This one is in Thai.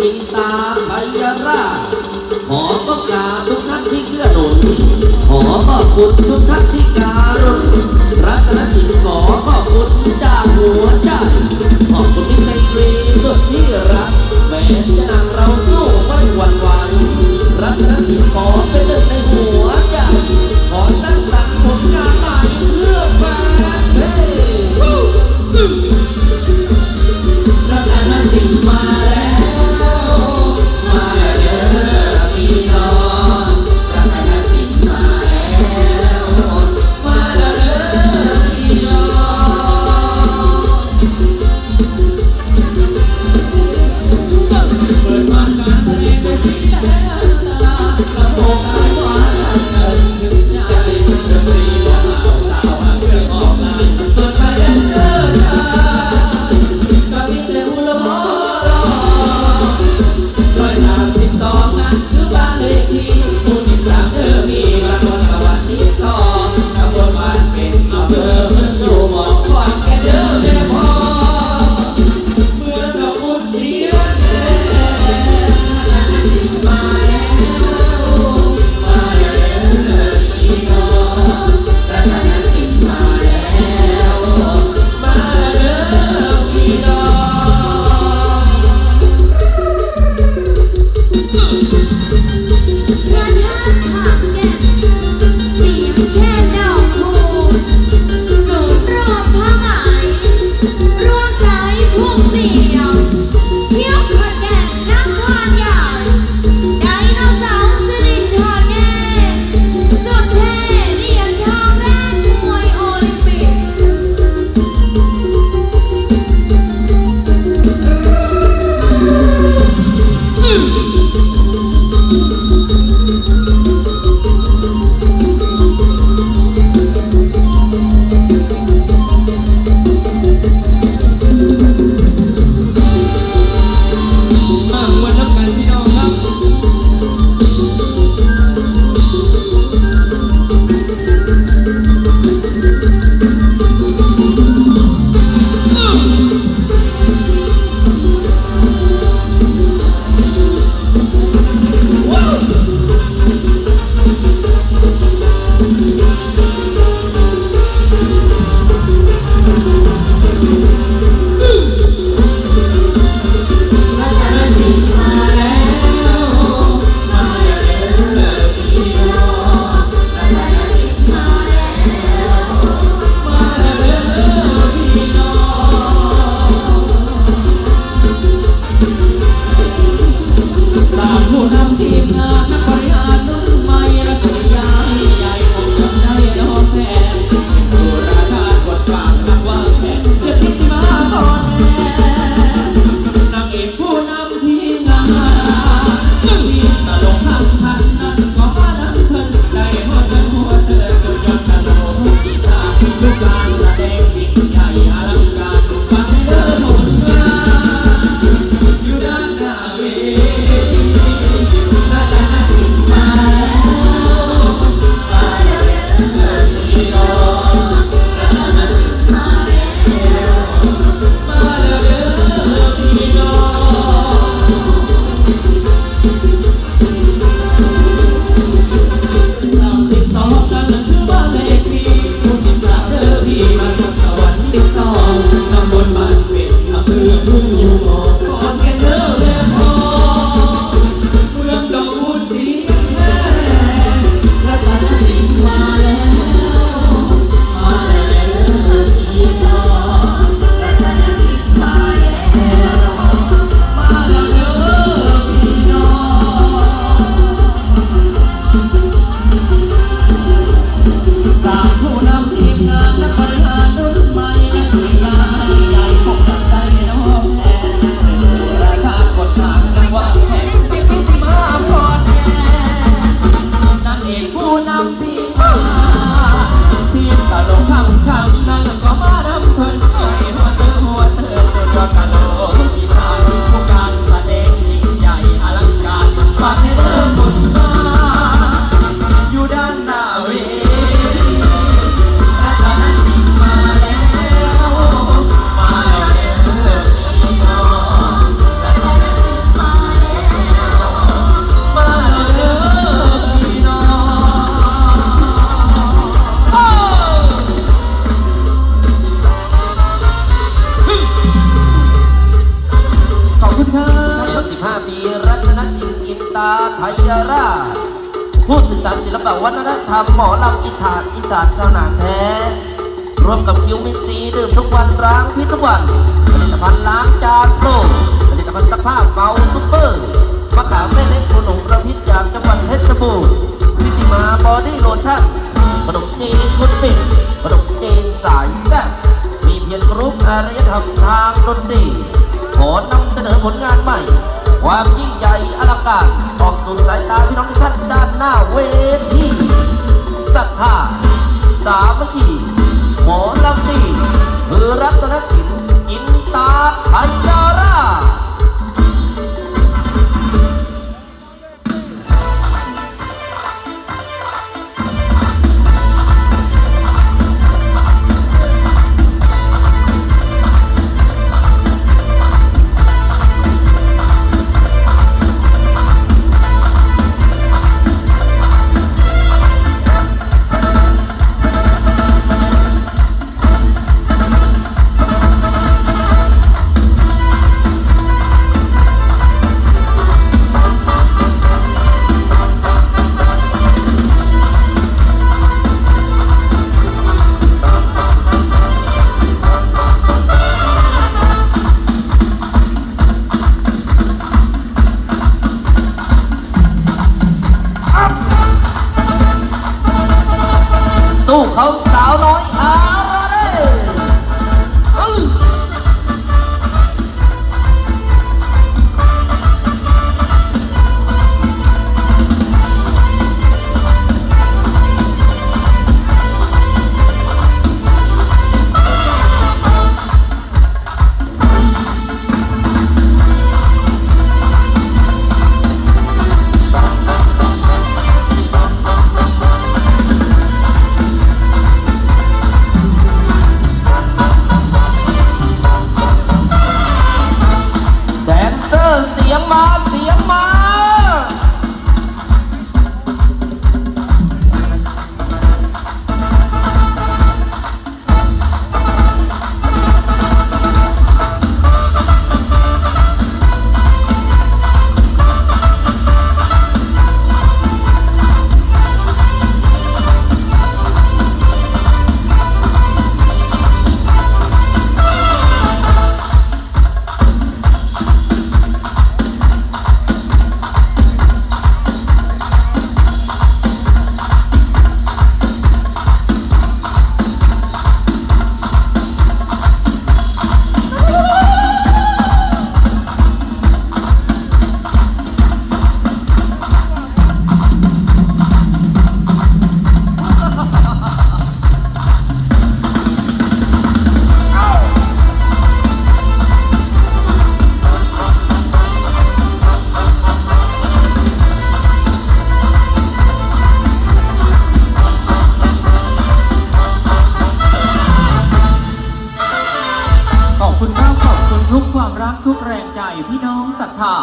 ติงตาพยาราชขอประกาศทุกท่านที่เกื้อหนุนขอขอบคุณทุกท่านที่ วัฒนธรรมหมอลำอีถานอีสานชาวนาแท้รวมกับคิวมิซีดื่มทุกวันล้างพิษทุกวันผลิตภัณฑ์ล้างจานโลกผลิตภัณฑ์ซักผ้าเมาซุปเปอร์มะขามแม่เล็กขนมประพิษจากจังหวัดเพชรบูรณ์พิติมาบอดี้โลชั่นขนมจีนคุณปิดขนมจีนสายแซ่บมีเพียงรูปอารยธรรมทางดนตรีขอนำเสนอผลงานใหม่ ความยิ่งใหญ่อลังการออกสู่สายตาพี่น้องทุกท่านด้านหน้าเวทีศรัทธาสามัคคีหมอลำดีคือรัตนศิลป ความรักทุกแรงใจพี่น้องศรัทธา